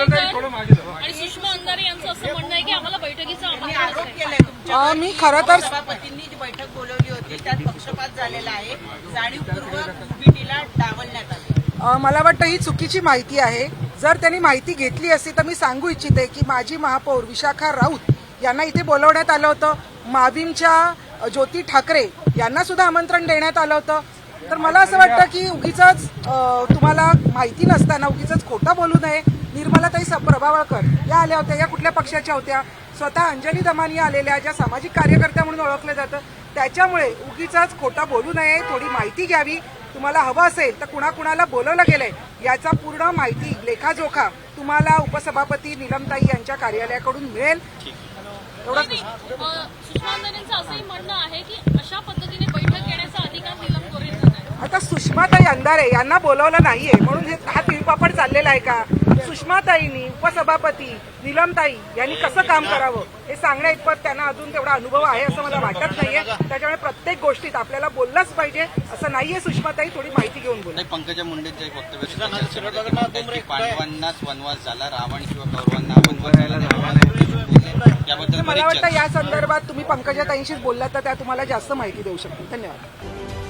आणि सुषमा अंधारे यांचं असं म्हणणं आहे की आम्हाला बैठकीचं तुमच्यावर. मी की खरं तर- सभापतींनी जी बैठक बोलवली होती त्यात पक्षपात झालेला आहे. जाणीवपूर्वक बीटीला डावलण्यात आले. अ, मला वाटतं ही चुकीची माहिती आहे. जर त्यांनी माहिती घेतली असती तर मी सांगू इच्छिते की माजी महापौर विशाखा राऊत यांना इथे बोलवण्यात आलं होतं. माविमच्या ज्योती ठाकरे यांना सुद्धा आमंत्रण देण्यात आलं होतं. तर मला असं वाटतं की उगीच तुम्हाला माहिती नसताना उगीच खोटं बोलू नये. निर्मलाताई प्रभावळकर. या आल्या होत्या या कुठल्या पक्षाच्या होत्या? स्वतः अंजली दमानी आलेल्या ज्या सामाजिक कार्यकर्त्या म्हणून ओळखलं जातं त्याच्यामुळे उगीच खोटं बोलू नये थोडी माहिती घ्यावी. तुम्हाला हवं असेल तर कुणाकुणाला बोलवलं गेलंय याचा पूर्ण माहिती लेखाजोखा तुम्हाला उपसभापती निलमताई यांच्या कार्यालयाकडून मिळेल. असंही म्हणणं आहे की अशा पद्धतीने बैठक घेण्याचा अधिकार नीलम गोरेंचा नाही. आता सुषमाताई अंधारे यांना बोलवलं नाहीये म्हणून हे- हा तिळपापड चाललेला आहे का? सुषमाताईंनी उपसभापती निलमताई यांनी कसं काम करावं हे सांगण्या इतपत त्यांना अजून तेवढा अनुभव आहे असं मला वाटत नाहीये. त्याच्यामुळे प्रत्येक गोष्टीत आपल्याला बोललंच पाहिजे. असं नाहीये सुषमाताई थोडी माहिती घेऊन बोला. नाही पंकजा मुंडेंचं एक वक्तव्य की पांडवांनाच वनवास झाला रावण किंवा कौरवांना वनवास मला वाटतं या संदर्भात तुम्ही पंकजाताईंशीच बोललात तर त्या तुम्हाला जास्त माहिती देऊ शकतील. धन्यवाद.